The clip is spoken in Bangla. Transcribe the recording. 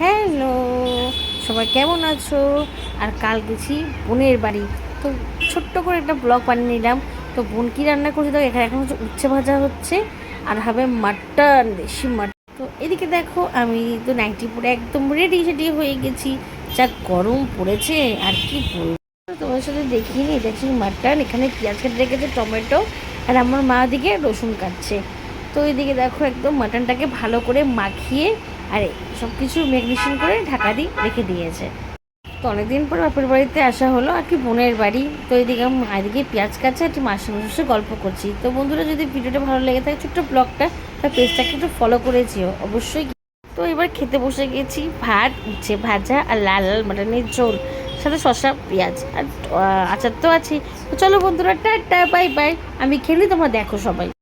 হ্যালো, সবাই কেমন আছো? আর কাল গেছি বোনের বাড়ি। তো ছোট্ট করে একটা ব্লগ বানিয়ে নিলাম। তো বোন কী রান্না করছে তো এখানে এখন হচ্ছে উচ্ছে ভাজা হচ্ছে আর হবে মাটন দেশি মাটন তো এদিকে দেখো, আমি তো নাইটি পরে একদম রেডি সেডি হয়ে গেছি। যা গরম পড়েছে, আর কি বলব। তোমার সাথে দেখিনি দেখছি মাটন এখানে পেঁয়াজ কেটে রেখেছে, টমেটো, আর আমার মা দিকে রসুন কাটছে। তো এদিকে দেখো, একদম মাটনটাকে ভালো করে মাখিয়ে আর সব কিছু ম্যাগনেশন করে ঢাকা দিয়ে রেখে দিয়েছে। তো অনেকদিন পর বাপের বাড়িতে আসা হলো, আর কি বোনের বাড়ি। তো এদিকে এদিকে পেঁয়াজ কাছে একটু মাসে মাসে গল্প করছি। তো বন্ধুরা, যদি ভিডিওটা ভালো লেগে থাকে, ছোট্ট ব্লগটা তার পেজটাকে একটু ফলো করেছিও অবশ্যই। তো এবার খেতে বসে গেছি, ভাত, উচ্ছে ভাজা আর লাল লাল মাটনের ঝোল, সাথে শসা, পেঁয়াজ আর আচার তো আছে তো চলো বন্ধুরা, টাটা, বাই বাই। আমি খেলি তোমরা দেখো সবাই।